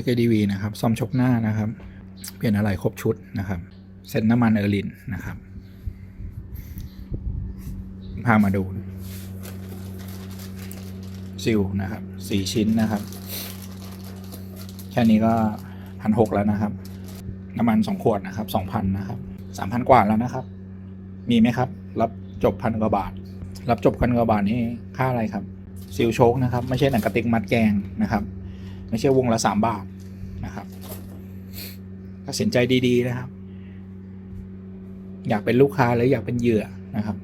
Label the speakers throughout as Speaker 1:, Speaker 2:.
Speaker 1: XADV นะครับซ่อมชกหน้านะครับ เปลี่ยนอะไรครบชุดนะครับ เซ็ตน้ำมันเออร์ลินนะครับ พามาดูซิลนะครับสี่ชิ้นนะครับ แค่นี้ก็พันหกแล้วนะครับ น้ำมันสองขวดนะครับสองพันนะครับสามพันกว่าแล้วนะครับ มีไหมครับ รับจบพันกว่าบาท รับจบพันกว่าบาทนี่ค่าอะไรครับซิลโชคนะครับ ไม่ใช่หนังกระติกมัดแกงนะครับ ไม่ใช่วงละสามบาทนะครับตัดสินใจดีๆนะครับ อยากเป็นลูกค้าหรืออยากเป็นเหยื่อนะครับ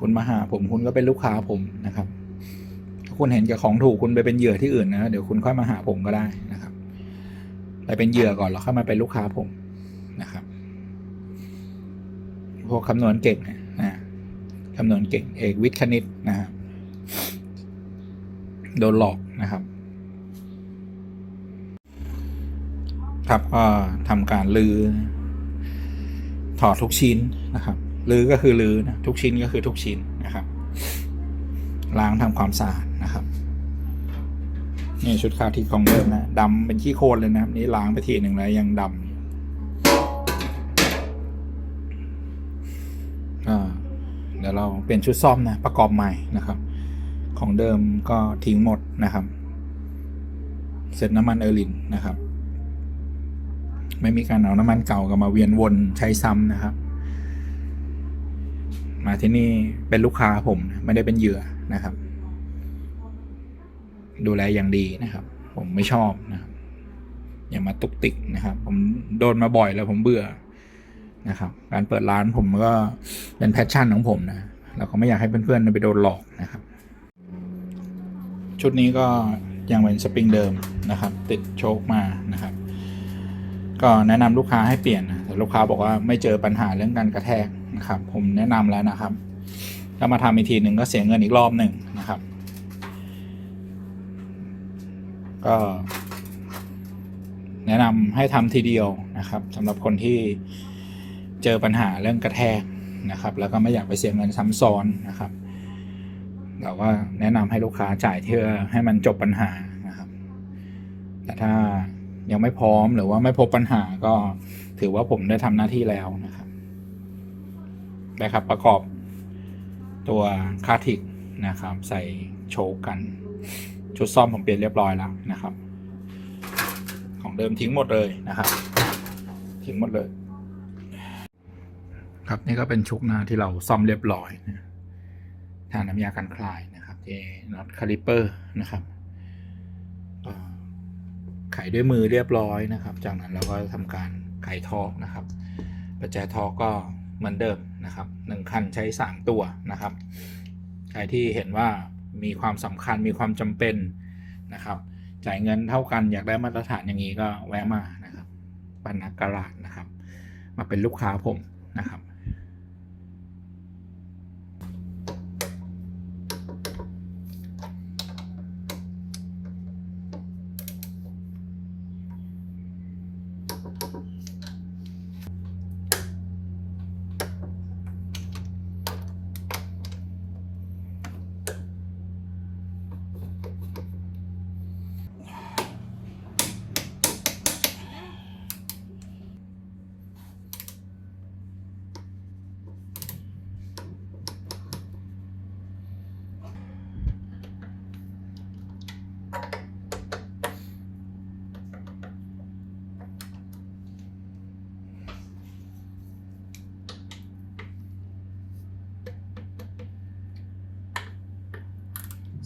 Speaker 1: คุณมาหาผมคุณก็เป็นลูกค้าผมนะครับถ้าคุณเห็นกับของถูกคุณไปเป็นเหยื่อที่อื่นนะเดี๋ยวคุณค่อยมาหาผมก็ได้นะครับไปเป็นเหยื่อก่อนแล้วค่อยมาเป็นลูกค้าผมนะครับพวกคำนวณเก่งนะคำนวณเก่งเอกวิทย์คณิตนะครับโดนหลอกนะครับ ครับ ก็ทำการลือถอดทุกชิ้นนะครับลื้อก็คือลือนะทุกชิ้นก็คือทุกชิ้นนะครับ ล้างทำความสะอาดนะครับนี่ชุดคาที่ของเดิมนะดำเป็นขี้โคลนเลยนะครับนี่ล้างไปทีหนึ่งแล้วยังดำอ่าเดี๋ยวเราเปลี่ยนชุดซ่อมนะประกอบใหม่นะครับ ของเดิมก็ทิ้งหมดนะครับ เสร็จน้ำมันเออร์ลินนะครับ ไม่มีการเอาน้ำมันเก่ากลับมาเวียนวนใช้ซ้ำนะครับ มาที่นี่เป็นลูกค้าผมไม่ได้เป็นเหยื่อนะครับ ดูแลอย่างดีนะครับ ผมไม่ชอบนะครับอย่ามาตุกติกนะครับ ผมโดนมาบ่อยแล้วผมเบื่อนะครับ การเปิดร้านผมก็เป็นแพชชั่นของผมนะเราก็ไม่อยากให้เพื่อนๆไปโดนหลอกนะครับ ชุดนี้ก็ยังเป็นสปริงเดิมนะครับ ติดโชคมานะครับ ก็แนะนำลูกค้าให้เปลี่ยนนะแต่ลูกค้าบอกว่าไม่เจอปัญหาเรื่องการกระแทกนะครับ ผมแนะนำแล้วนะครับถ้ามาทำอีกทีหนึ่งก็เสียเงินอีกรอบหนึ่งนะครับ ก็แนะนำให้ทำทีเดียวนะครับสำหรับคนที่เจอปัญหาเรื่องกระแทกนะครับ แล้วก็ไม่อยากไปเสียเงินซ้ำซ้อนนะครับเราก็แนะนำให้ลูกค้าจ่ายเพื่อให้มันจบปัญหานะครับ แต่ถ้า ยังไม่พร้อมหรือว่าไม่พบปัญหาก็ถือว่าผมได้ทำหน้าที่แล้วนะครับนะครับประกอบตัวคาทิกนะครับ ใส่โชว์กัน ชุดซ่อมผมเปลี่ยนเรียบร้อยแล้วนะครับ ของเดิมทิ้งหมดเลยนะครับ ทิ้งหมดเลย ครับนี่ก็เป็นชุกหน้าที่เราซ่อมเรียบร้อยนะทางน้ำยากันคลายนะครับที่น็อตคาลิเปอร์นะครับ ไขด้วยมือเรียบร้อยนะครับ จากนั้นเราก็ทำการไขทอกนะครับ ประแจทอกก็เหมือนเดิมนะครับหนึ่งคันใช้สามตัวนะครับ ใครที่เห็นว่ามีความสำคัญมีความจำเป็นนะครับ จ่ายเงินเท่ากันอยากได้มาตรฐานอย่างนี้ก็แวะมานะครับปันนักกราดนะครับ มาเป็นลูกค้าผมนะครับ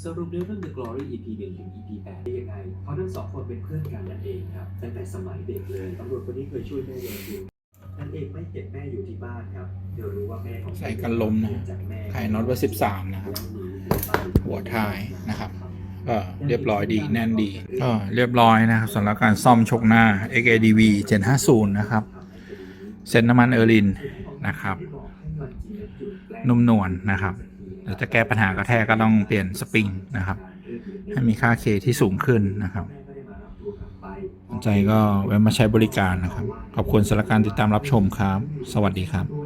Speaker 2: สรุปเนื้อเรื่อง The Glory EP 1ถึง EP 8ได้ยังไงเขาทั้งสองคนเป็นเพื่อนกันนั่นเองครับตั้งแต่สมัยเด็กเลยตำรวจคนนี้เคยช่วยแม่โดนยิงนั่นเองไม่เห็นแม่อยู่ที่บ้านครับเดี๋ยวรู้ว่าแม่ของ
Speaker 1: ใส่กันลมนะ
Speaker 2: จากแม่
Speaker 1: ไขน็อตไว้13 นะครับ
Speaker 2: แล้วหนีอยู่บ้าน
Speaker 1: หัวท้ายนะครับก็เรียบร้อยดีแน่นดีก็เรียบร้อยนะครับสำหรับการซ่อมชกหน้า XADV 750 นะครับ เซ็นน้ำมันเออร์ลินนะครับ นุ่มนวลนะครับ เราจะแก้ปัญหากระแทกก็ต้องเปลี่ยนสปริงนะครับ ให้มีค่าเคที่สูงขึ้นนะครับสนใจก็แวะมาใช้บริการนะครับ ขอบคุณสำหรับการติดตามรับชมครับ สวัสดีครับ